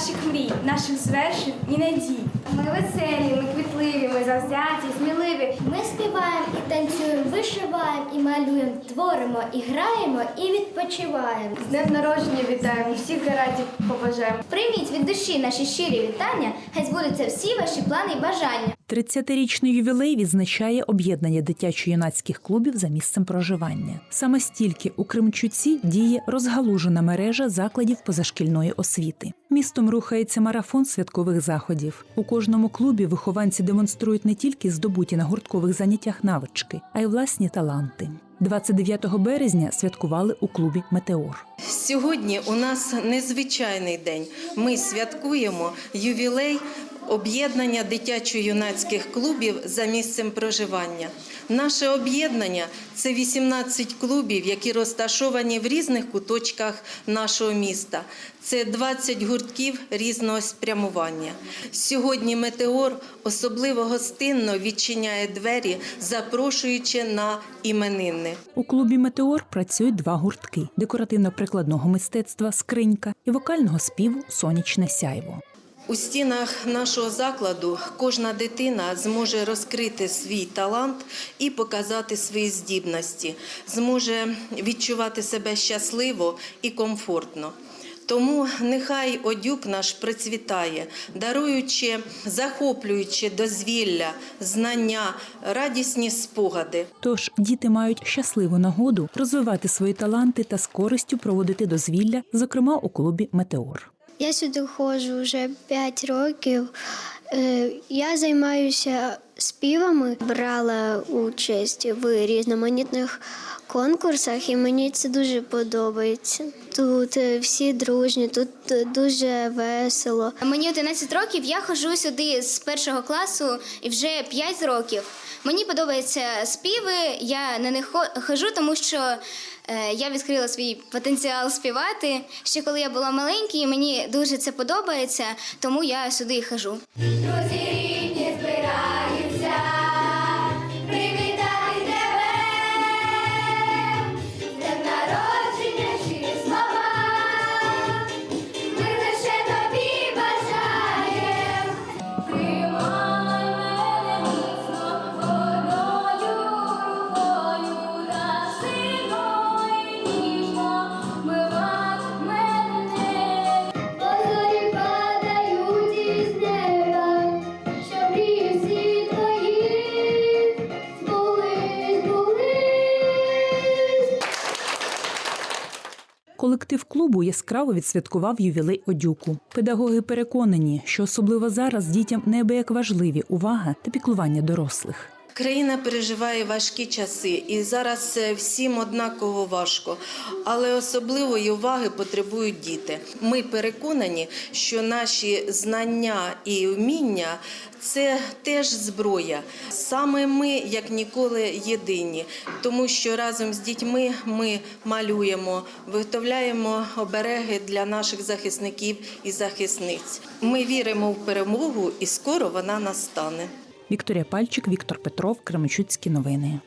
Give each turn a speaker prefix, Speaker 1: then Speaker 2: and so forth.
Speaker 1: наших мрій, наших звершень і надій.
Speaker 2: Ми веселі, ми квітливі, ми завзяті, сміливі.
Speaker 3: Ми співаємо і танцюємо, вишиваємо і малюємо, творимо і граємо, і відпочиваємо.
Speaker 2: З днем народження вітаємо, всіх гарантів побажаємо.
Speaker 3: Прийміть від душі наші щирі вітання, хай збудуться всі ваші плани і бажання.
Speaker 4: 30-річний ювілей відзначає об'єднання дитячо-юнацьких клубів за місцем проживання. Саме стільки у Кримчуці діє розгалужена мережа закладів позашкільної освіти. Містом рухається марафон святкових заходів. У кожному клубі вихованці демонструють не тільки здобуті на гурткових заняттях навички, а й власні таланти. 29 березня святкували у клубі Метеор.
Speaker 5: Сьогодні у нас незвичайний день. Ми святкуємо ювілей об'єднання дитячо-юнацьких клубів за місцем проживання. Наше об'єднання це 18 клубів, які розташовані в різних куточках нашого міста. Це 20 гуртків різного спрямування. Сьогодні метеор особливо гостинно відчиняє двері, запрошуючи на іменини.
Speaker 4: У клубі Метеор працюють два гуртки: декоративно-прикладного мистецтва Скринька і вокального співу Сонячне сяйво.
Speaker 5: У стінах нашого закладу кожна дитина зможе розкрити свій талант і показати свої здібності, зможе відчувати себе щасливо і комфортно. Тому нехай одюк наш процвітає, даруючи, захоплюючи дозвілля, знання, радісні спогади.
Speaker 4: Тож діти мають щасливу нагоду розвивати свої таланти та з користю проводити дозвілля, зокрема у клубі Метеор.
Speaker 6: Я сюди ходжу вже 5 років. Е, Я займаюся співами, брала участь в різноманітних конкурсах, і мені це дуже подобається. Тут е, всі дружні, тут е, дуже весело.
Speaker 3: Мені 11 років, я ходжу сюди з першого класу і вже 5 років. Мені подобаються співи, я на них хо- ходжу, тому що я відкрила свій потенціал співати. Ще коли я була маленькою. мені дуже це подобається, тому я сюди і хожу.
Speaker 2: Друзі
Speaker 4: Колектив клубу яскраво відсвяткував ювілей одюку. Педагоги переконані, що особливо зараз дітям неабияк важливі увага та піклування дорослих.
Speaker 5: Країна переживає важкі часи, і зараз е, всім однаково важко, але особливої уваги потребують діти. Ми переконані, що наші знання і вміння це теж зброя. Саме ми, як ніколи, єдині, тому що разом з дітьми ми малюємо, виготовляємо обереги для наших захисників і захисниць. Ми віримо в перемогу, і скоро вона настане.
Speaker 4: Вікторія Пальчик, Віктор Петров, Кременчуцькі новини.